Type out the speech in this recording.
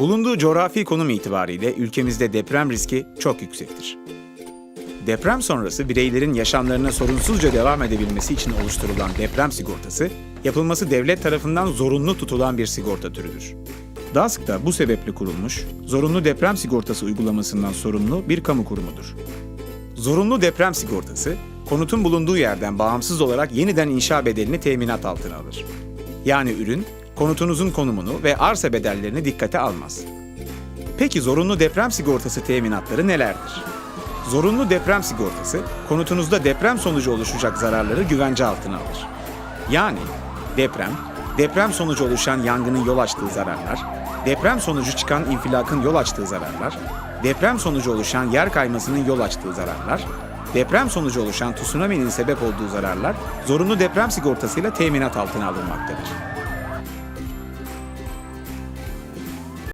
Bulunduğu coğrafi konum itibariyle ülkemizde deprem riski çok yüksektir. Deprem sonrası bireylerin yaşamlarına sorunsuzca devam edebilmesi için oluşturulan deprem sigortası, yapılması devlet tarafından zorunlu tutulan bir sigorta türüdür. DASK da bu sebeple kurulmuş, zorunlu deprem sigortası uygulamasından sorumlu bir kamu kurumudur. Zorunlu deprem sigortası, konutun bulunduğu yerden bağımsız olarak yeniden inşa bedelini teminat altına alır. Yani ürün, konutunuzun konumunu ve arsa bedellerini dikkate almaz. Peki zorunlu deprem sigortası teminatları nelerdir? Zorunlu deprem sigortası, konutunuzda deprem sonucu oluşacak zararları güvence altına alır. Yani deprem, deprem sonucu oluşan yangının yol açtığı zararlar, deprem sonucu çıkan infilakın yol açtığı zararlar, deprem sonucu oluşan yer kaymasının yol açtığı zararlar, deprem sonucu oluşan tsunami'nin sebep olduğu zararlar zorunlu deprem sigortasıyla teminat altına alınmaktadır.